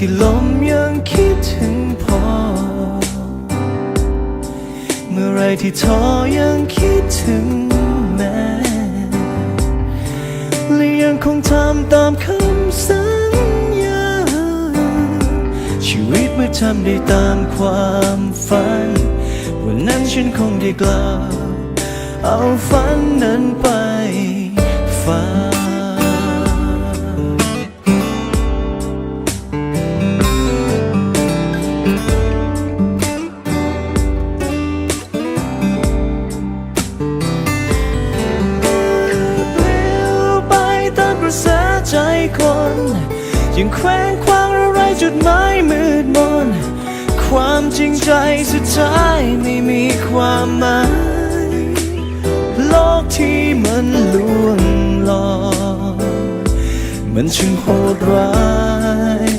ที่ลมยังคิดถึงพอเมื่อไรที่ท้อยังคิดถึงแม่และยังคงทำตามคำสัญญา ชีวิตเมื่อทำได้ตามความฝัน วันนั้นฉันคงได้กล่าวเอาฝันนั้นไป ยังแคว้งคว้างอะไรจุดหมายมืดมน ความจริงใจสุดท้ายไม่มีความหมาย โลกที่มันลวงหลอกมันช่างโหดร้าย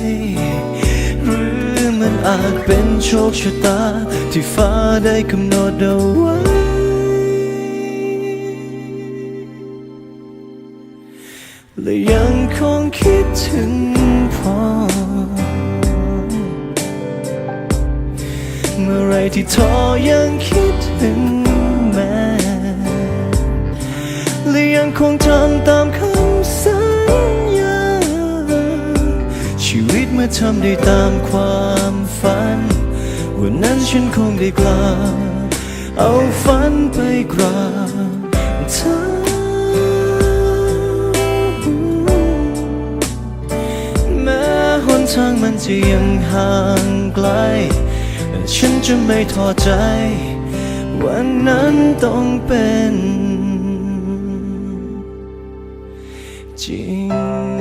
หรือมันอาจเป็นโชคชะตา ที่ฟ้าได้กำหนดเอาไว้และยังคงคิดถึง เมื่อไรที่ท้อยังคิดถึงแม่และยังคงทำตามคำสัญญา ชีวิตเมื่อทำได้ตามความฝัน วันนั้นฉันคงได้กล่าเอาฝันไปกราบเธอ ทางมันจะยังห่างไกลแต่ฉันจะไม่ท้อใจ วันนั้นต้องเป็น จริง